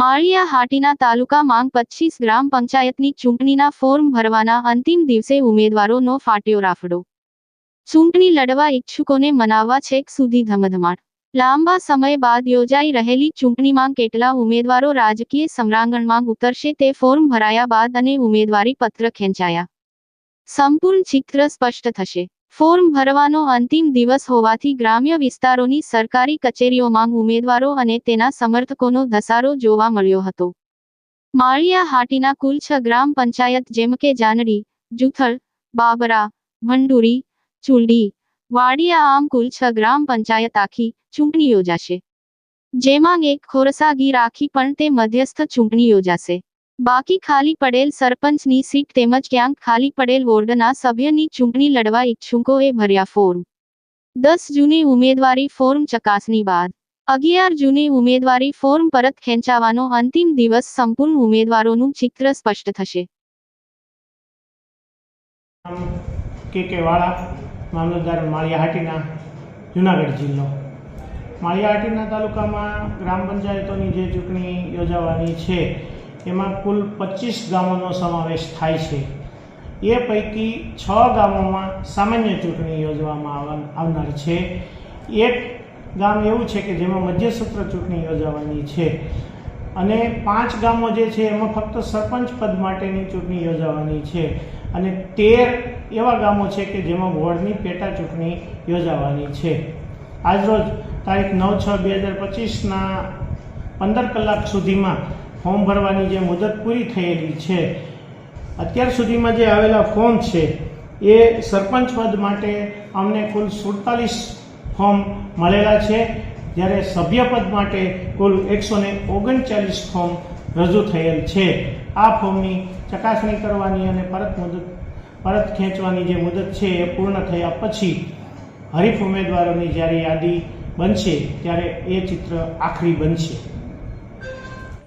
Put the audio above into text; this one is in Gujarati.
માળિયા હાટીના તાલુકા માંગ પચીસ ગ્રામ પંચાયતની ચૂંટણીના ફોર્મ ભરવાના અંતિમ દિવસે ઉમેદવારોનો ફાટ્યો રાફડો. ચૂંટણી લડવા ઈચ્છુકોને મનાવવા છેક સુધી ધમધમાટ. લાંબા સમય બાદ યોજાઈ રહેલી ચૂંટણીમાં કેટલા ઉમેદવારો રાજકીય સમરાંગણમાં ઉતરશે તે ફોર્મ ભરાયા બાદ અને ઉમેદવારી પત્ર ખેંચાયા. સંપૂર્ણ ચિત્ર સ્પષ્ટ થશે. ફોર્મ ભરવાનો અંતિમ દિવસ હોવાથી ગ્રામ્ય વિસ્તારોની સરકારી કચેરીઓમાં ઉમેદવારો અને તેના સમર્થકોનો ધસારો જોવા મળ્યો હતો. માળિયા હાટીના કુલ છ ગ્રામ પંચાયત જેમ કે જાનડી જુથળ બાબરા ભંડુરી ચુલડી, વાડિયા આમ કુલ છ ગ્રામ પંચાયત આખી ચૂંટણી યોજાશે. જેમાં એક ખોરસાગી રાખી પણ તે મધ્યસ્થ ચૂંટણી યોજાશે. બાકી ખાલી પડેલ સરપંચની સીટ તેમજ ક્યાંક ખાલી પડેલ વોર્ડના સભ્યની ચૂંટણી લડવા ઈચ્છુકોએ ભર્યા ફોર્મ. દસ જૂને ઉમેદવારી ફોર્મ ચકાસણી બાદ. અગિયાર જૂને ઉમેદવારી ફોર્મ પરત ખેંચાવાનો અંતિમ દિવસ સંપૂર્ણ ઉમેદવારોનું ચિત્ર સ્પષ્ટ થશે. જુનાગઢ જિલ્લો. માળિયાહાટીના તાલુકામાં ગ્રામ પંચાયતોની જે ચૂંટણી યોજાવાની છે એમાં કુલ પચીસ ગામોનો સમાવેશ થાય છે. એ પૈકી છ ગામોમાં સામાન્ય ચૂંટણી યોજવામાં આવનાર છે. એક ગામ એવું છે કે જેમાં મધ્યસત્ર ચૂંટણી યોજાવાની છે. અને પાંચ ગામો જે છે એમાં ફક્ત સરપંચ પદ માટેની ચૂંટણી યોજાવાની છે. અને તેર એવા ગામો છે કે જેમાં વોર્ડની પેટા ચૂંટણી યોજાવાની છે. આજરોજ તારીખ નવ છ બે હજાર પચીસના પંદર કલાક સુધીમાં ફોર્મ ભરવાની જે મુદત પૂરી થયેલી છે, અત્યાર સુધીમાં જે આવેલા ફોર્મ છે, એ સરપંચ પદ માટે અમને કુલ સુડતાલીસ ફોર્મ મળેલા છે. જ્યારે સભ્યપદ માટે કુલ એકસો ને ઓગણચાલીસ ફોર્મ રજૂ થયેલ છે. આ ફોર્મની ચકાસણી કરવાની અને પરત મુદત, પરત ખેંચવાની જે મુદત છે એ પૂર્ણ થયા પછી હરીફ ઉમેદવારોની જ્યારે યાદી બનશે, ત્યારે એ ચિત્ર આખરી બનશે.